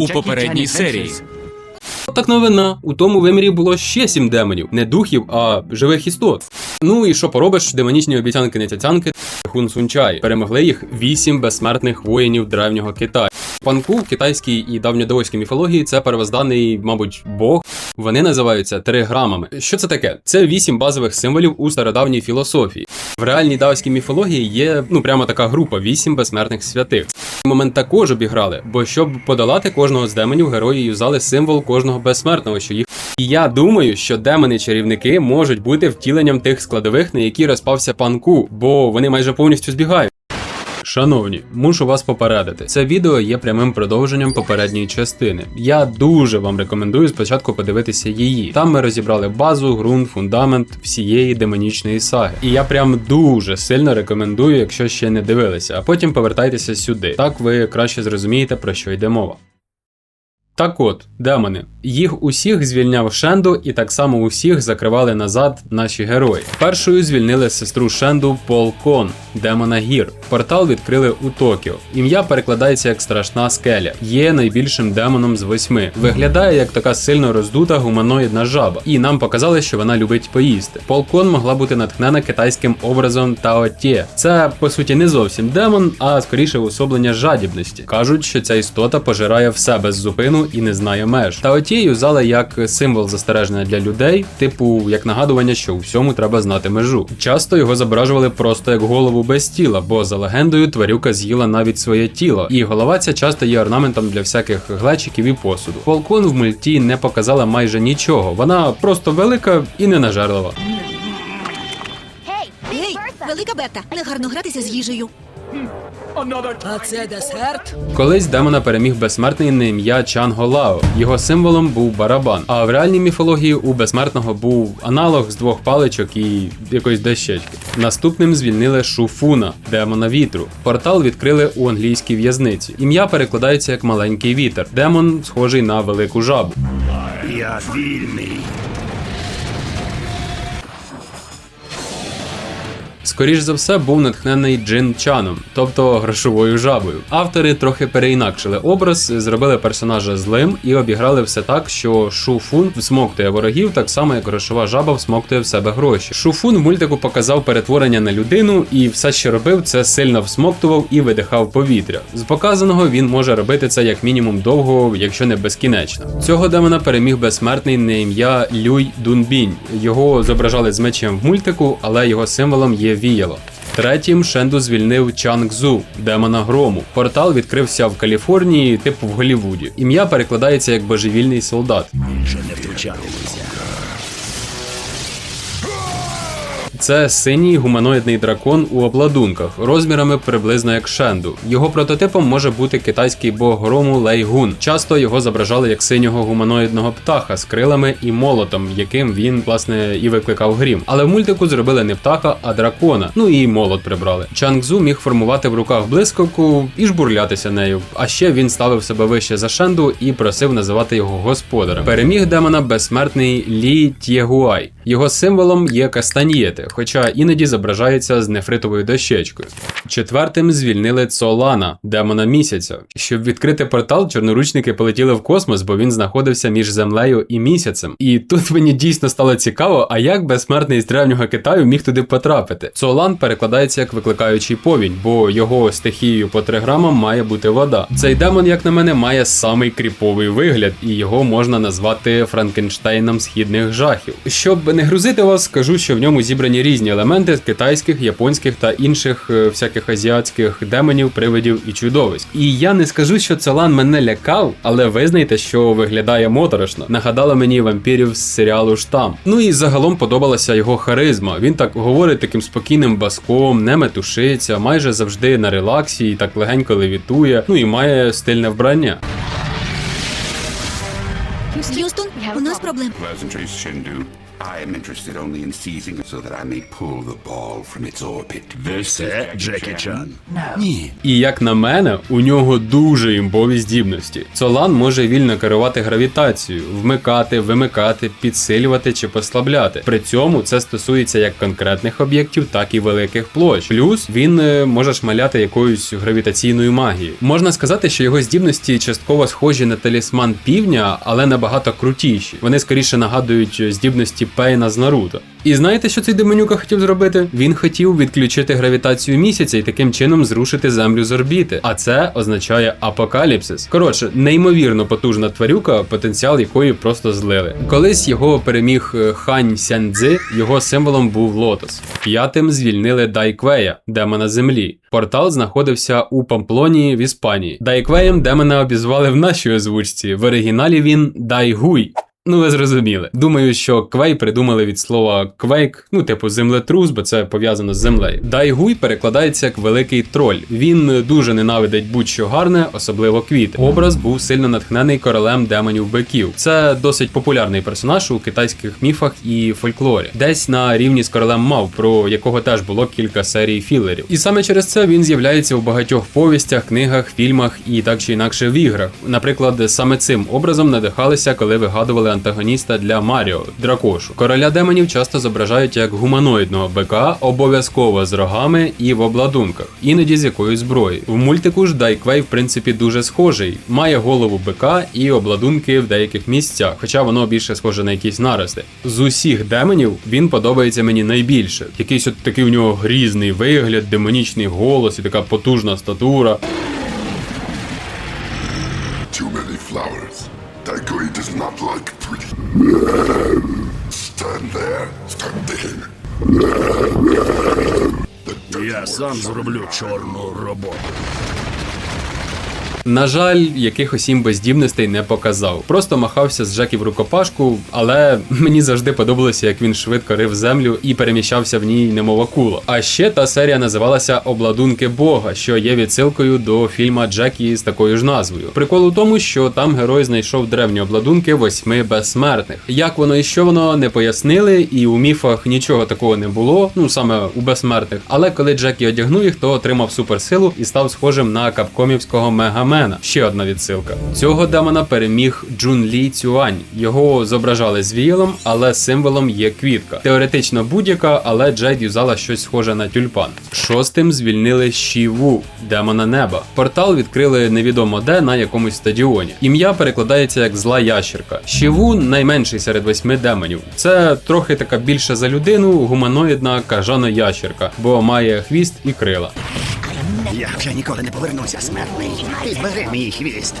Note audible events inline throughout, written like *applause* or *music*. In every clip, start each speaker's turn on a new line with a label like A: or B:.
A: У попередній серії.
B: Так новина. У тому вимірі було ще сім демонів, не духів, а живих істот. Ну і що поробиш, демонічні обіцянки не тятянки Хун Сунчай. Перемогли їх вісім безсмертних воїнів древнього Китаю. Панку в китайській і давньодаоській міфології це первозданний, мабуть, бог. Вони називаються триграмами. Що це таке? Це вісім базових символів у стародавній філософії. В реальній даоській міфології є ну прямо така група вісім безсмертних святих. Момент також обіграли, бо щоб подолати кожного з демонів, герої юзали символ кожного безсмертного, що їх. І я думаю, що демони-чарівники можуть бути втіленням тих складових, на які розпався панку, бо вони майже повністю збігають. Шановні, мушу вас попередити. Це відео є прямим продовженням попередньої частини. Я дуже вам рекомендую спочатку подивитися її. Там ми розібрали базу, ґрунт, фундамент всієї демонічної саги. І я прям дуже сильно рекомендую, якщо ще не дивилися, а потім повертайтеся сюди. Так ви краще зрозумієте про що йде мова. Так от, демони. Їх усіх звільняв Шенду, і так само усіх закривали назад наші герої. Першою звільнили сестру Шенду Полкон, демона гір. Портал відкрили у Токіо. Ім'я перекладається як страшна скеля. Є найбільшим демоном з восьми. Виглядає як така сильно роздута гуманоїдна жаба. І нам показали, що вона любить поїсти. Полкон могла бути натхнена китайським образом Таотє. Це по суті не зовсім демон, а скоріше уособлення жадібності. Кажуть, що ця істота пожирає все без зупину і не знає меж. Та Таоті юзали як символ застереження для людей, типу як нагадування, що у всьому треба знати межу. Часто його зображували просто як голову без тіла, бо за легендою тварюка з'їла навіть своє тіло, і голова ця часто є орнаментом для всяких глечиків і посуду. Волкон в мульті не показала майже нічого. Вона просто велика і ненажерлива.
C: Гей, велика Берта, негарно гратися з їжею.
D: А це десерт?
B: Колись демона переміг безсмертний на ім'я Чанго Лао. Його символом був барабан. А в реальній міфології у безсмертного був аналог з двох паличок і якоїсь дощечки. Наступним звільнили Шуфуна, демона вітру. Портал відкрили у англійській в'язниці. Ім'я перекладається як маленький вітер. Демон схожий на велику жабу.
E: Я вільний.
B: Скоріш за все, був натхнений Джин Чаном, тобто грошовою жабою. Автори трохи переінакшили образ, зробили персонажа злим і обіграли все так, що Шуфун всмоктує ворогів, так само як грошова жаба всмоктує в себе гроші. Шуфун в мультику показав перетворення на людину, і все, що робив, це сильно всмоктував і видихав повітря. З показаного він може робити це як мінімум довго, якщо не безкінечно. Цього демона переміг безсмертний на ім'я Люй Дунбінь. Його зображали з мечем в мультику, але його символом є віяло. Третім Шенду звільнив Чангзу, демона грому. Портал відкрився в Каліфорнії, типу в Голлівуді. Ім'я перекладається як божевільний солдат.
E: Більше не втручатимуся.
B: Це синій гуманоїдний дракон у обладунках, розмірами приблизно як Шенду. Його прототипом може бути китайський бог грому Лейгун. Часто його зображали як синього гуманоїдного птаха з крилами і молотом, яким він власне і викликав грім. Але в мультику зробили не птаха, а дракона. Ну і молот прибрали. Чангзу міг формувати в руках блискавку і жбурлятися нею. А ще він ставив себе вище за Шенду і просив називати його господарем. Переміг демона безсмертний Лі Тєгуай. Його символом є кастаньєти, хоча іноді зображається з нефритовою дощечкою. Четвертим звільнили Цолана, демона місяця. Щоб відкрити портал, чорноручники полетіли в космос, бо він знаходився між землею і місяцем. І тут мені дійсно стало цікаво, а як безсмертний з древнього Китаю міг туди потрапити. Цолан перекладається як викликаючий повінь, бо його стихією по триграмам має бути вода. Цей демон, як на мене, має самий кріповий вигляд, і його можна назвати Франкенштейном східних жахів. Щоб не грузити вас, скажу, що в ньому зібрані різні елементи з китайських, японських та інших е, всяких азіатських демонів, привидів і чудовиськ. І я не скажу, що Целан мене лякав, але визнайте, що виглядає моторошно. Нагадала мені вампірів з серіалу Штам. Ну і загалом подобалася його харизма. Він так говорить таким спокійним баском, не метушиться, майже завжди на релаксі і так легенько левітує. Ну і має стильне вбрання.
C: Х'юстон, у нас проблема.
A: I am interested only in seizing it so that I may pull the ball from its orbit. This
E: Це Джекі Чан. Ні.
B: І як на мене, у нього дуже імбові здібності. Солан може вільно керувати гравітацією, вмикати, вимикати, підсилювати чи послабляти. При цьому це стосується як конкретних об'єктів, так і великих площ. Плюс він е, може шмаляти якоюсь гравітаційною магією. Можна сказати, що його здібності частково схожі на талісман півдня, але набагато крутіші. Вони скоріше нагадують здібності Пейна з Наруто. І знаєте, що цей Деменюка хотів зробити? Він хотів відключити гравітацію місяця і таким чином зрушити землю з орбіти. А це означає апокаліпсис. Коротше, неймовірно потужна тварюка, потенціал якої просто злили. Колись його переміг е, Хань Сяндзи, його символом був лотос. П'ятим звільнили Дайквея, демона землі. Портал знаходився у Памплонії в Іспанії. Дайквеєм демона обізвали в нашій озвучці. В оригіналі він Дайгуй. Ну, ви зрозуміли. Думаю, що квей придумали від слова квейк, ну, типу землетрус, бо це пов'язано з землею. Дайгуй перекладається як великий троль. Він дуже ненавидить будь-що гарне, особливо квіти. Образ був сильно натхнений королем демонів биків. Це досить популярний персонаж у китайських міфах і фольклорі, десь на рівні з королем мав, про якого теж було кілька серій філерів. І саме через це він з'являється у багатьох повістях, книгах, фільмах і так чи інакше в іграх. Наприклад, саме цим образом надихалися, коли вигадували антагоніста для Маріо Дракошу. Короля демонів часто зображають як гуманоїдного бика, обов'язково з рогами і в обладунках, іноді з якоюсь зброєю. В мультику ж Дайквей, в принципі, дуже схожий. Має голову бика і обладунки в деяких місцях, хоча воно більше схоже на якісь нарости. З усіх демонів він подобається мені найбільше. Якийсь от такий у нього грізний вигляд, демонічний голос і така потужна статура.
F: Stand there. Stand there.
E: Я сам зроблю чорну роботу.
B: На жаль, якихось їм бездібностей не показав. Просто махався з Джекі в рукопашку, але *laughs* мені завжди подобалося, як він швидко рив землю і переміщався в ній, немов акула. А ще та серія називалася Обладунки Бога, що є відсилкою до фільма Джекі з такою ж назвою. Прикол у тому, що там герой знайшов древні обладунки восьми безсмертних. Як воно і що воно не пояснили, і у міфах нічого такого не було, ну саме у безсмертних. Але коли Джекі одягнув їх, то отримав суперсилу і став схожим на капкомівського мегамена. Ще одна відсилка. Цього демона переміг Джун Лі Цюань. Його зображали з але символом є квітка. Теоретично будь-яка, але Джейд юзала щось схоже на тюльпан. Шостим звільнили Шіву, демона неба. Портал відкрили невідомо де на якомусь стадіоні. Ім'я перекладається як зла ящерка. Шіву найменший серед восьми демонів. Це трохи така більша за людину, гуманоїдна кажана ящерка, бо має хвіст і крила.
E: Я вже ніколи не повернуся, смертний. Підбери мій хвіст.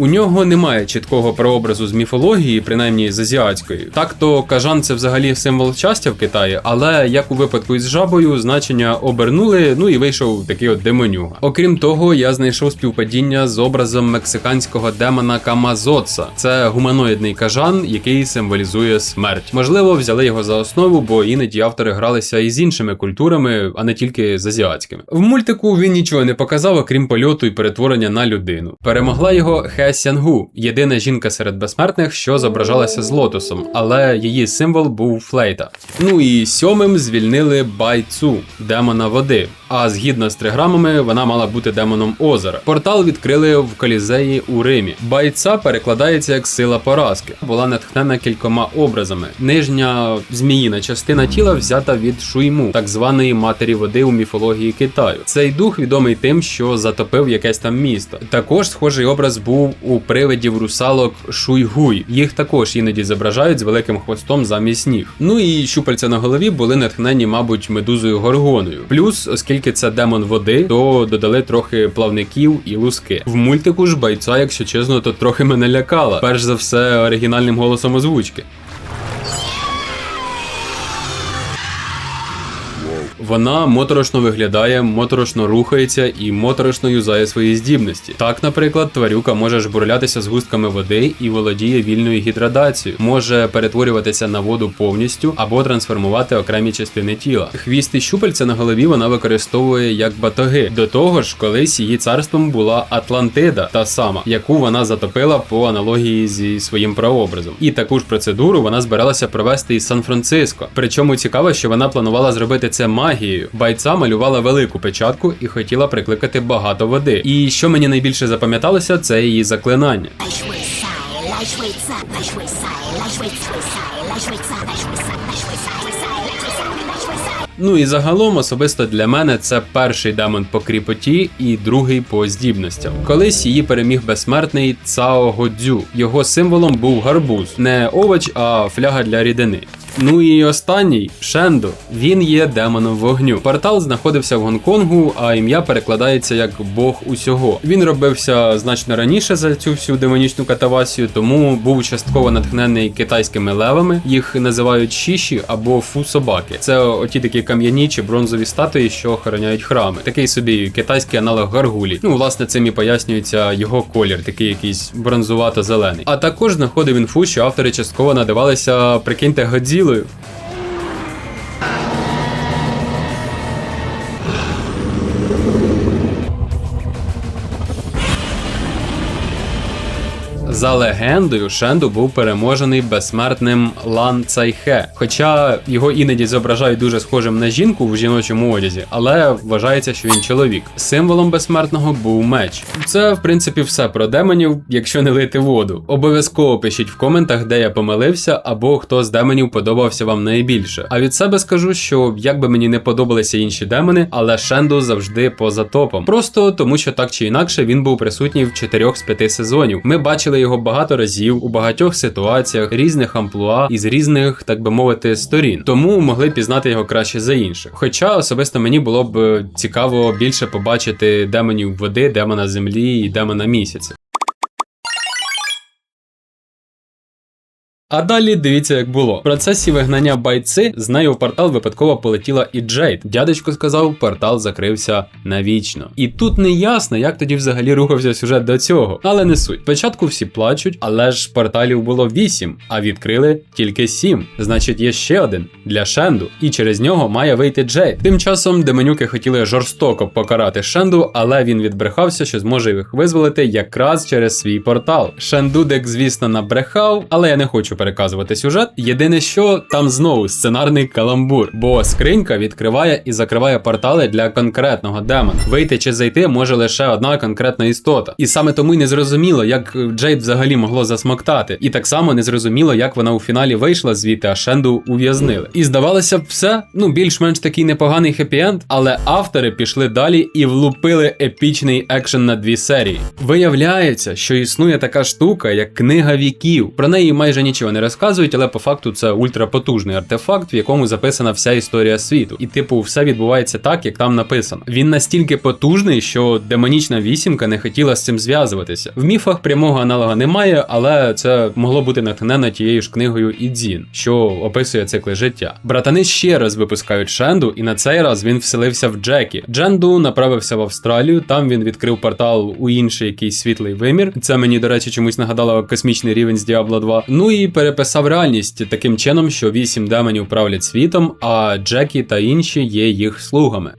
B: У нього немає чіткого прообразу з міфології, принаймні з азіатської. Так то кажан це взагалі символ щастя в Китаї, але як у випадку із жабою, значення обернули, ну і вийшов такий от демонюга. Окрім того, я знайшов співпадіння з образом мексиканського демона Камазоца. Це гуманоїдний кажан, який символізує смерть. Можливо, взяли його за основу, бо іноді автори гралися і з іншими культурами, а не тільки з азіатськими. В мультику він нічого не показав, окрім польоту і перетворення на людину. Перемогла його Хе Сянгу, єдина жінка серед безсмертних, що зображалася з лотосом, але її символ був флейта. Ну і сьомим звільнили Байцу, демона води. А згідно з триграмами, вона мала бути демоном озера. Портал відкрили в колізеї у Римі. Байця перекладається як сила поразки. Була натхнена кількома образами. Нижня зміїна частина тіла взята від Шуйму, так званої матері води у міфології Китаю. Цей дух відомий тим, що затопив якесь там місто. Також схожий образ був у привидів русалок Шуйгуй. Їх також іноді зображають з великим хвостом замість ніг. Ну і щупальця на голові були натхнені, мабуть, медузою горгоною. Плюс, оскільки це демон води, то додали трохи плавників і луски. В мультику ж бойця, якщо чесно, то трохи мене лякала. Перш за все, оригінальним голосом озвучки. Вона моторошно виглядає, моторошно рухається і моторошно юзає свої здібності. Так, наприклад, тварюка може жбурлятися з густками води і володіє вільною гідрадацією, може перетворюватися на воду повністю або трансформувати окремі частини тіла. Хвіст і щупальця на голові вона використовує як батоги. До того ж, колись її царством була Атлантида, та сама, яку вона затопила по аналогії зі своїм прообразом. І таку ж процедуру вона збиралася провести із Сан-Франциско. Причому цікаво, що вона планувала зробити це магією магією. Байца малювала велику печатку і хотіла прикликати багато води. І що мені найбільше запам'яталося, це її заклинання. Ну і загалом особисто для мене це перший демон по кріпоті і другий по здібностям. Колись її переміг безсмертний Цао Годзю. Його символом був гарбуз, не овоч, а фляга для рідини. Ну і останній Шендо. Він є демоном вогню. Портал знаходився в Гонконгу, а ім'я перекладається як Бог усього. Він робився значно раніше за цю всю демонічну катавасію, тому був частково натхнений китайськими левами. Їх називають шіші або фу-собаки. Це оті такі кам'яні чи бронзові статуї, що охороняють храми. Такий собі китайський аналог гаргулі. Ну, власне, цим і пояснюється його колір, такий якийсь бронзувато-зелений. А також знаходив інфу, що автори частково надавалися, прикиньте, білою. За легендою, Шенду був переможений безсмертним Лан Цайхе. Хоча його іноді зображають дуже схожим на жінку в жіночому одязі, але вважається, що він чоловік. Символом безсмертного був меч. Це, в принципі, все про демонів, якщо не лити воду. Обов'язково пишіть в коментах, де я помилився, або хто з демонів подобався вам найбільше. А від себе скажу, що як би мені не подобалися інші демони, але Шенду завжди поза топом. Просто тому, що так чи інакше він був присутній в 4 з 5 сезонів. Ми бачили його багато разів у багатьох ситуаціях, різних амплуа із різних, так би мовити, сторін. Тому могли пізнати його краще за інших. Хоча особисто мені було б е, цікаво більше побачити демонів води, демона землі і демона місяця. А далі дивіться, як було. В процесі вигнання байци з нею в портал випадково полетіла і Джейд. Дядечко сказав, портал закрився навічно. І тут не ясно, як тоді взагалі рухався сюжет до цього. Але не суть. Спочатку всі плачуть, але ж порталів було 8, а відкрили тільки 7. Значить, є ще один для Шенду, і через нього має вийти Джейд. Тим часом деменюки хотіли жорстоко покарати Шенду, але він відбрехався, що зможе їх визволити якраз через свій портал. Шендудек, звісно, набрехав, але я не хочу переказувати сюжет. Єдине, що там знову сценарний каламбур, бо скринька відкриває і закриває портали для конкретного демона. Вийти чи зайти може лише одна конкретна істота. І саме тому й не зрозуміло, як Джейд взагалі могло засмоктати. І так само не зрозуміло, як вона у фіналі вийшла звідти, а Шенду ув'язнили. І здавалося б, все ну більш-менш такий непоганий хеппі-енд, але автори пішли далі і влупили епічний екшен на дві серії. Виявляється, що існує така штука, як книга віків. Про неї майже нічого не розказують, але по факту це ультрапотужний артефакт, в якому записана вся історія світу. І, типу, все відбувається так, як там написано. Він настільки потужний, що демонічна вісімка не хотіла з цим зв'язуватися. В міфах прямого аналога немає, але це могло бути натхнено тією ж книгою Ідзін, що описує цикли життя. Братани ще раз випускають Шенду, і на цей раз він вселився в Джекі. Дженду направився в Австралію. Там він відкрив портал у інший якийсь світлий вимір. Це мені, до речі, чомусь нагадало космічний рівень з Diablo 2. Ну і переписав реальність таким чином, що вісім демонів правлять світом, а Джекі та інші є їх слугами.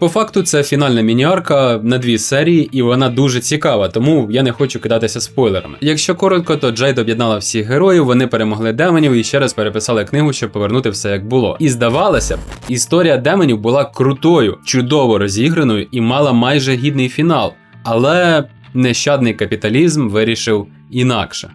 B: По факту це фінальна мініарка на дві серії, і вона дуже цікава, тому я не хочу кидатися спойлерами. Якщо коротко, то Джейд об'єднала всіх героїв, вони перемогли демонів і ще раз переписали книгу, щоб повернути все як було. І здавалося б, історія демонів була крутою, чудово розіграною і мала майже гідний фінал. Але нещадний капіталізм вирішив інакше.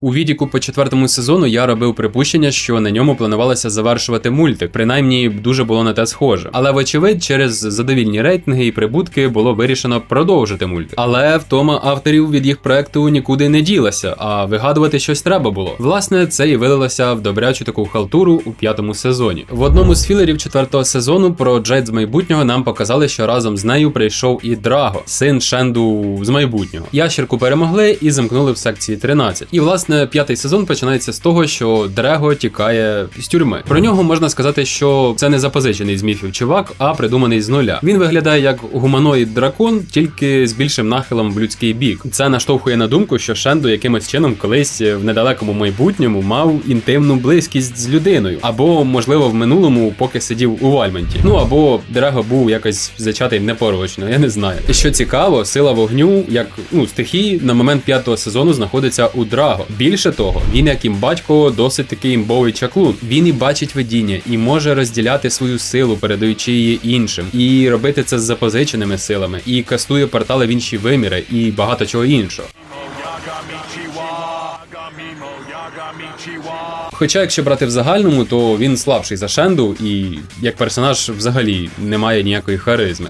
B: У відіку по четвертому сезону я робив припущення, що на ньому планувалося завершувати мультик, принаймні дуже було на те схоже. Але вочевидь, через задовільні рейтинги і прибутки було вирішено продовжити мультик. Але втома авторів від їх проекту нікуди не ділася, а вигадувати щось треба було. Власне, це і вилилося в добрячу таку халтуру у п'ятому сезоні. В одному з філерів четвертого сезону про Джейд з майбутнього нам показали, що разом з нею прийшов і Драго, син Шенду з майбутнього. Ящерку перемогли і замкнули в секції 13. І власне. Власне, п'ятий сезон починається з того, що Дрего тікає з тюрми. Про нього можна сказати, що це не запозичений з міфів чувак, а придуманий з нуля. Він виглядає як гуманоїд дракон, тільки з більшим нахилом в людський бік. Це наштовхує на думку, що Шендо якимось чином колись в недалекому майбутньому мав інтимну близькість з людиною, або можливо в минулому, поки сидів у Вальменті. Ну або Дрего був якось зачатий непорочно, я не знаю. І що цікаво, сила вогню, як ну стихії, на момент п'ятого сезону знаходиться у Драго. Більше того, він як імбатько досить такий імбовий чаклун. Він і бачить видіння, і може розділяти свою силу, передаючи її іншим, і робити це з запозиченими силами, і кастує портали в інші виміри, і багато чого іншого. Хоча, якщо брати в загальному, то він слабший за Шенду, і як персонаж взагалі не має ніякої харизми.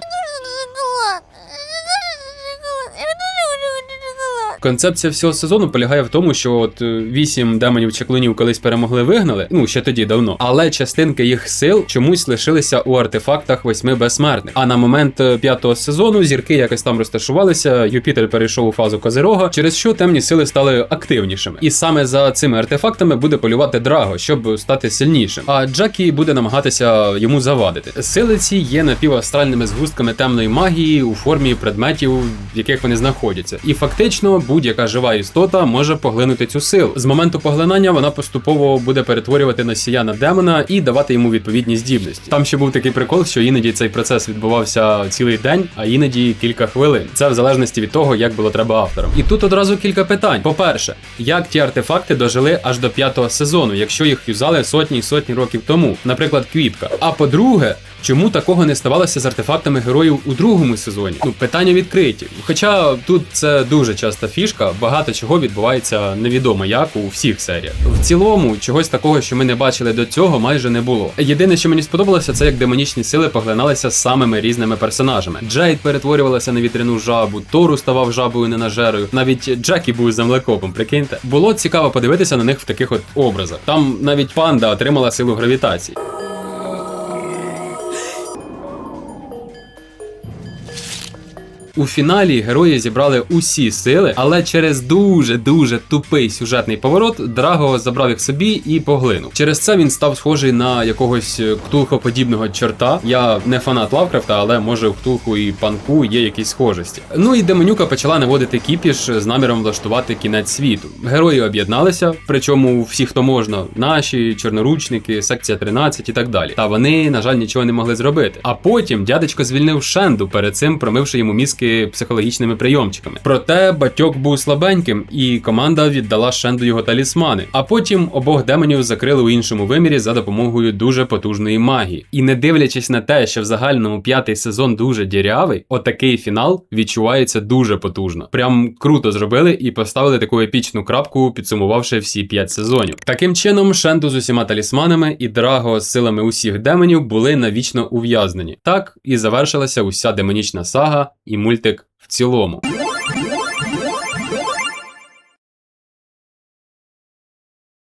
B: Концепція всього сезону полягає в тому, що от е, вісім демонів чаклунів колись перемогли вигнали, ну ще тоді давно, але частинки їх сил чомусь лишилися у артефактах восьми безсмертних. А на момент е, п'ятого сезону зірки якось там розташувалися. Юпітер перейшов у фазу Козирога, через що темні сили стали активнішими. І саме за цими артефактами буде полювати Драго, щоб стати сильнішим. А Джакі буде намагатися йому завадити. Сили ці є напівастральними згустками темної магії у формі предметів, в яких вони знаходяться. І фактично будь-яка жива істота може поглинути цю силу. З моменту поглинання вона поступово буде перетворювати носія на демона і давати йому відповідні здібності. Там ще був такий прикол, що іноді цей процес відбувався цілий день, а іноді кілька хвилин. Це в залежності від того, як було треба авторам. І тут одразу кілька питань. По-перше, як ті артефакти дожили аж до п'ятого сезону, якщо їх юзали сотні й сотні років тому, наприклад, квітка. А по-друге, Чому такого не ставалося з артефактами героїв у другому сезоні? Ну, питання відкриті. Хоча тут це дуже часта фішка, багато чого відбувається невідомо як у всіх серіях. В цілому, чогось такого, що ми не бачили до цього, майже не було. Єдине, що мені сподобалося, це як демонічні сили поглиналися самими різними персонажами. Джейд перетворювалася на вітряну жабу, Тору ставав жабою ненажерою. Навіть Джекі був землекопом. Прикиньте, було цікаво подивитися на них в таких от образах. Там навіть панда отримала силу гравітації. У фіналі герої зібрали усі сили, але через дуже дуже тупий сюжетний поворот Драго забрав їх собі і поглинув. Через це він став схожий на якогось ктулхоподібного чорта. Я не фанат Лавкрафта, але може у ктулху і панку є якісь схожості. Ну і Демонюка почала наводити кіпіш з наміром влаштувати кінець світу. Герої об'єдналися, причому всі, хто можна, наші чорноручники, секція 13 і так далі. Та вони, на жаль, нічого не могли зробити. А потім дядечко звільнив Шенду, перед цим промивши йому мізки психологічними прийомчиками. Проте батьок був слабеньким, і команда віддала Шенду його талісмани. А потім обох демонів закрили у іншому вимірі за допомогою дуже потужної магії. І не дивлячись на те, що в загальному п'ятий сезон дуже дірявий, отакий фінал відчувається дуже потужно. Прям круто зробили і поставили таку епічну крапку, підсумувавши всі п'ять сезонів. Таким чином, Шенду з усіма талісманами і Драго з силами усіх демонів були навічно ув'язнені. Так і завершилася уся демонічна сага і мультик в цілому.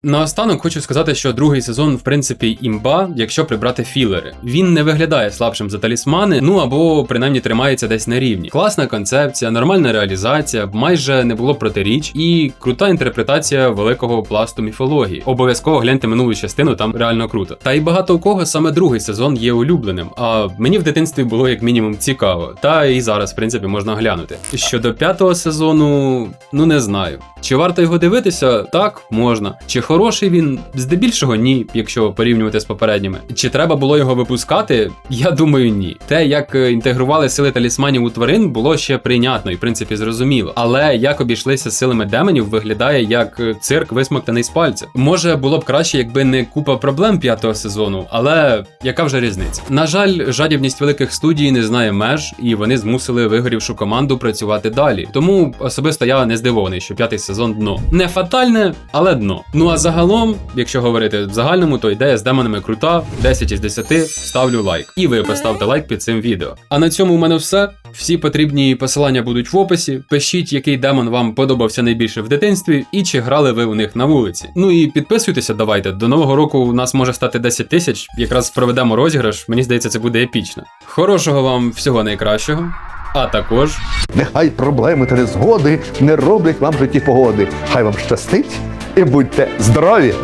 B: Наостанок хочу сказати, що другий сезон, в принципі, імба, якщо прибрати філери. Він не виглядає слабшим за талісмани, ну або принаймні тримається десь на рівні. Класна концепція, нормальна реалізація, майже не було протиріч і крута інтерпретація великого пласту міфології. Обов'язково гляньте минулу частину, там реально круто. Та й багато у кого саме другий сезон є улюбленим. А мені в дитинстві було як мінімум цікаво. Та і зараз, в принципі, можна глянути. Щодо п'ятого сезону, ну не знаю. Чи варто його дивитися? Так, можна. Чи хороший він? Здебільшого ні, якщо порівнювати з попередніми. Чи треба було його випускати? Я думаю, ні. Те, як е, інтегрували сили талісманів у тварин, було ще прийнятно і в принципі зрозуміло. Але як обійшлися силами демонів, виглядає як е, цирк висмоктаний з пальця. Може було б краще, якби не купа проблем п'ятого сезону, але яка вже різниця? На жаль, жадібність великих студій не знає меж, і вони змусили вигорівшу команду працювати далі. Тому особисто я не здивований, що п'ятий сезон дно. Не фатальне, але дно. Ну а загалом, якщо говорити в загальному, то ідея з демонами крута. 10 із 10 ставлю лайк. І ви поставте лайк під цим відео. А на цьому у мене все. Всі потрібні посилання будуть в описі. Пишіть, який демон вам подобався найбільше в дитинстві, і чи грали ви у них на вулиці. Ну і підписуйтеся, давайте. До нового року у нас може стати 10 тисяч. Якраз проведемо розіграш. Мені здається, це буде епічно. Хорошого вам всього найкращого. А також
G: Нехай проблеми та незгоди не роблять вам житті погоди. Хай вам щастить і будьте здорові!